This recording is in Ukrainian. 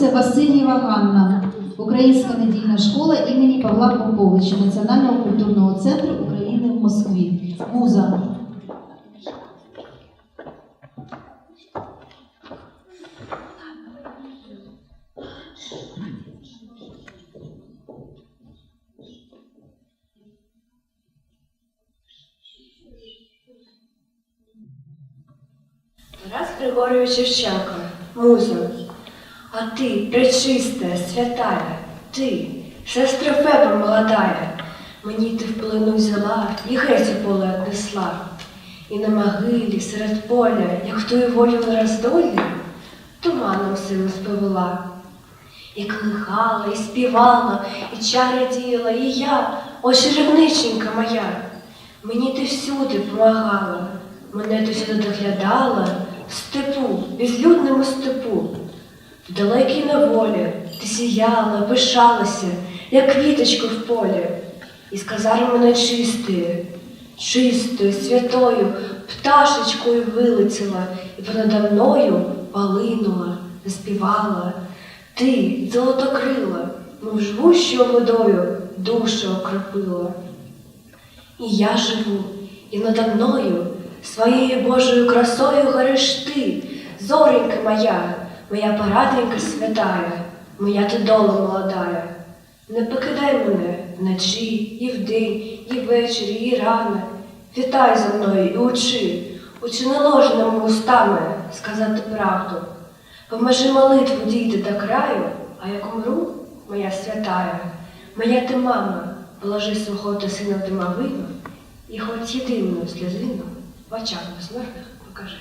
це Васильєва Ганна, Українська недільна школа імені Павла Поповича Національного культурного центру України в Москві. Муза. Тарас Григорович Шевченко, муза, а ты, пречистая, святая, ти, сестра Феба молодая, мені ти в плину взяла і геть у поле отнесла. І на могилі серед поля, як тую волю на роздолі, туманом силу сповела. І клихала, і співала, і чари діяла, і я, о черевниченька моя. Мені ти всюди помагала, мене ти всюди доглядала, в степу, безлюдному степу. В далекій неволі ти сіяла, пишалася, як квіточка в полі, і сказали мене чистою, чистою, святою, пташечкою вилетіла, і понадо мною полинула, заспівала. Ти, золотокрила, мов живущою водою душу окропила. І я живу, і надо мною своєю Божою красою гориш ти, зоренька моя, моя параденька святая, моя ти дола молодая. Не покидай мене вночі, і вдень, і ввечері, і рано. Вітай за мною і учи, учи неложними устами сказати правду. Поможи молитву дійти до краю, а як умру, моя святая, моя ти мама, положи свого ти сина в домовину, і хоч єдину сльозину в очах безмерних покажи.